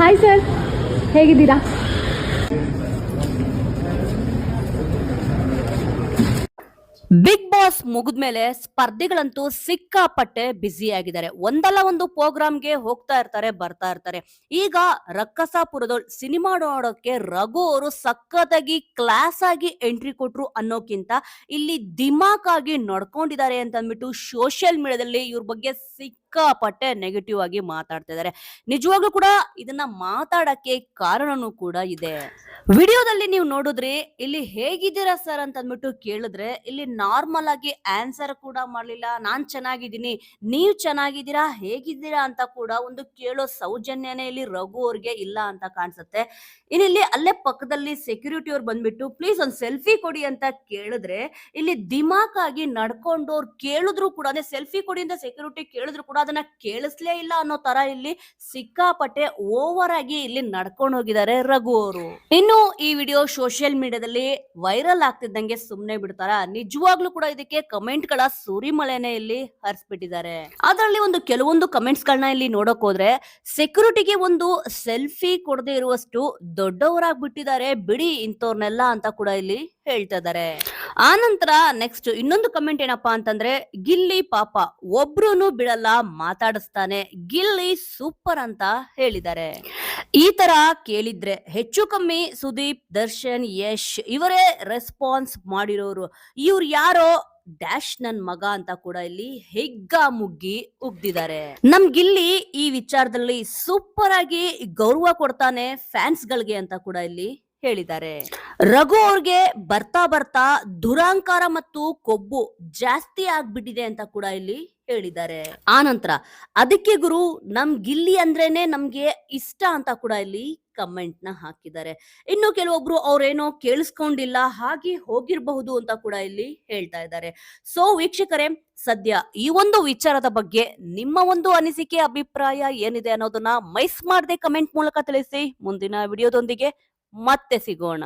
Hi sir ಹೇಗಿದ್ದೀರಾ? Big boss ಮುಗಿದ್ಮೇಲೆ ಸ್ಪರ್ಧಿಗಳಂತೂ ಸಿಕ್ಕಾಪಟ್ಟೆ ಬ್ಯುಸಿ ಆಗಿದ್ದಾರೆ ಒಂದಲ್ಲ ಒಂದು ಪ್ರೋಗ್ರಾಮ್ಗೆ ಹೋಗ್ತಾ ಇರ್ತಾರೆ, ಬರ್ತಾ ಇರ್ತಾರೆ. ಈಗ ರಕ್ಕಸಾಪುರದ ಸಿನಿಮಾ ನೋಡೋಕೆ ರಘು ಅವರು ಸಖತ್ತಾಗಿ ಕ್ಲಾಸ್ ಆಗಿ ಎಂಟ್ರಿ ಕೊಟ್ರು ಅನ್ನೋಕ್ಕಿಂತ ಇಲ್ಲಿ ದಿಮಾಕ್ ಆಗಿ ನಡ್ಕೊಂಡಿದ್ದಾರೆ ಅಂತ ಅಂದ್ಬಿಟ್ಟು ಸೋಷಿಯಲ್ ಮೀಡಿಯಾದಲ್ಲಿ ಇವ್ರ ಬಗ್ಗೆ ಸಿಕ್ಕಾಪಟ್ಟೆ ನೆಗೆಟಿವ್ ಆಗಿ ಮಾತಾಡ್ತಾ ಇದ್ದಾರೆ ನಿಜವಾಗ್ಲೂ ಕೂಡ ಇದನ್ನ ಮಾತಾಡಕ್ಕೆ ಕಾರಣನೂ ಕೂಡ ಇದೆ. ವಿಡಿಯೋದಲ್ಲಿ ನೀವು ನೋಡಿದ್ರಿ ಇಲ್ಲಿ ಹೇಗಿದ್ದೀರಾ ಸರ್ ಅಂತ ಅಂದ್ಬಿಟ್ಟು ಕೇಳಿದ್ರೆ ಇಲ್ಲಿ ನಾರ್ಮಲ್ ಆಗಿ ಆನ್ಸರ್ ಕೂಡ ಮಾಡಲಿಲ್ಲ. ನಾನ್ ಚೆನ್ನಾಗಿದ್ದೀನಿ, ನೀವು ಚೆನ್ನಾಗಿದ್ದೀರಾ, ಹೇಗಿದ್ದೀರಾ ಅಂತ ಕೂಡ ಒಂದು ಕೇಳೋ ಸೌಜನ್ಯನೇ ಇಲ್ಲಿ ರಘು ಅವ್ರಿಗೆ ಇಲ್ಲ ಅಂತ ಕಾಣಿಸುತ್ತೆ. ಇನ್ನು ಇಲ್ಲಿ ಅಲ್ಲೇ ಪಕ್ಕದಲ್ಲಿ ಸೆಕ್ಯೂರಿಟಿ ಅವ್ರು ಬಂದ್ಬಿಟ್ಟು ಪ್ಲೀಸ್ ಒಂದು ಸೆಲ್ಫಿ ಕೊಡಿ ಅಂತ ಕೇಳಿದ್ರೆ, ಇಲ್ಲಿ ದಿಮಾಕ್ ಆಗಿ ನಡ್ಕೊಂಡು ಅವ್ರು ಕೇಳಿದ್ರು ಕೂಡ, ಅದೇ ಸೆಲ್ಫಿ ಕೊಡಿ ಅಂತ ಸೆಕ್ಯೂರಿಟಿ ಕೇಳಿದ್ರು ಕೂಡ ಅದನ್ನ ಕೇಳಿಸ್ಲೇ ಇಲ್ಲ ಅನ್ನೋ ತರ ಇಲ್ಲಿ ಸಿಕ್ಕಾಪಟ್ಟೆ ಓವರ್ ಆಗಿ ಇಲ್ಲಿ ನಡ್ಕೊಂಡು ಹೋಗಿದ್ದಾರೆ ರಘು ಅವರು. ಇನ್ನು ಈ ವಿಡಿಯೋ ಸೋಷಿಯಲ್ ಮೀಡಿಯಾದಲ್ಲಿ ವೈರಲ್ ಆಗ್ತಿದ್ದಂಗೆ ಸುಮ್ನೆ ಬಿಡ್ತಾರ? ನಿಜವಾಗ್ಲೂ ಕೂಡ ಇದಕ್ಕೆ ಕಮೆಂಟ್ಗಳ ಸುರಿಮಳೆನೆ ಇಲ್ಲಿ ಹರಿಸ್ಬಿಟ್ಟಿದ್ದಾರೆ. ಅದರಲ್ಲಿ ಒಂದು ಕೆಲವೊಂದು ಕಮೆಂಟ್ಸ್ ಗಳನ್ನ ಇಲ್ಲಿ ನೋಡಕ್ ಹೋದ್ರೆ, ಸೆಕ್ಯೂರಿಟಿಗೆ ಒಂದು ಸೆಲ್ಫಿ ಕೊಡದೆ ಇರುವಷ್ಟು ದೊಡ್ಡವರಾಗ್ಬಿಟ್ಟಿದ್ದಾರೆ ಬಿಡಿ ಇಂಥವ್ರನ್ನೆಲ್ಲ ಅಂತ ಕೂಡ ಇಲ್ಲಿ ಹೇಳ್ತಾ ಇದ್ದಾರೆ. ಆ ನಂತರ ನೆಕ್ಸ್ಟ್ ಇನ್ನೊಂದು ಕಮೆಂಟ್ ಏನಪ್ಪಾ ಅಂತಂದ್ರೆ, ಗಿಲ್ಲಿ ಪಾಪ ಒಬ್ರುನು ಬಿಡಲ್ಲ, ಮಾತಾಡಿಸ್ತಾನೆ. ಗಿಲ್ಲಿ ಸೂಪರ್ ಅಂತ ಹೇಳಿದ್ದಾರೆ. ಈ ತರ ಕೇಳಿದ್ರೆ ಹೆಚ್ಚು ಕಮ್ಮಿ ಸುದೀಪ್, ದರ್ಶನ್, ಯಶ್ ಇವರೇ ರೆಸ್ಪಾನ್ಸ್ ಮಾಡಿರೋರು. ಇವ್ರು ಯಾರೋ ಡ್ಯಾಶ್ ನನ್ ಮಗ ಅಂತ ಕೂಡ ಇಲ್ಲಿ ಹೆಗ್ಗ ಮುಗ್ಗಿ ಉಗ್ದಿದ್ದಾರೆ. ನಮ್ಗಿಲ್ಲಿ ಈ ವಿಚಾರದಲ್ಲಿ ಸೂಪರ್ ಆಗಿ ಗೌರವ ಕೊಡ್ತಾನೆ ಫ್ಯಾನ್ಸ್ ಗಳಿಗೆ ಅಂತ ಕೂಡ ಇಲ್ಲಿ ಹೇಳಿದ್ದಾರೆ. ರಘು ಅವ್ರಿಗೆ ಬರ್ತಾ ಬರ್ತಾ ದುರಾಂಕಾರ ಮತ್ತು ಕೊಬ್ಬು ಜಾಸ್ತಿ ಆಗ್ಬಿಟ್ಟಿದೆ ಅಂತ ಕೂಡ ಇಲ್ಲಿ ಹೇಳಿದ್ದಾರೆ. ಆನಂತರ ಅದಕ್ಕೆ ಗುರು ನಮ್ ಗಿಲ್ಲಿ ಅಂದ್ರೇನೆ ನಮ್ಗೆ ಇಷ್ಟ ಅಂತ ಕೂಡ ಇಲ್ಲಿ ಕಮೆಂಟ್ನ ಹಾಕಿದ್ದಾರೆ. ಇನ್ನು ಕೆಲವೊಬ್ರು ಅವ್ರೇನೋ ಕೇಳಿಸ್ಕೊಂಡಿಲ್ಲ ಹಾಗೆ ಹೋಗಿರಬಹುದು ಅಂತ ಕೂಡ ಇಲ್ಲಿ ಹೇಳ್ತಾ ಇದ್ದಾರೆ. ಸೊ ವೀಕ್ಷಕರೇ, ಸದ್ಯ ಈ ಒಂದು ವಿಚಾರದ ಬಗ್ಗೆ ನಿಮ್ಮ ಒಂದು ಅನಿಸಿಕೆ, ಅಭಿಪ್ರಾಯ ಏನಿದೆ ಅನ್ನೋದನ್ನ ಮೈಸ್ ಮಾಡದೆ ಕಮೆಂಟ್ ಮೂಲಕ ತಿಳಿಸಿ. ಮುಂದಿನ ವಿಡಿಯೋದೊಂದಿಗೆ ಮತ್ತೆ ಸಿಗೋಣ.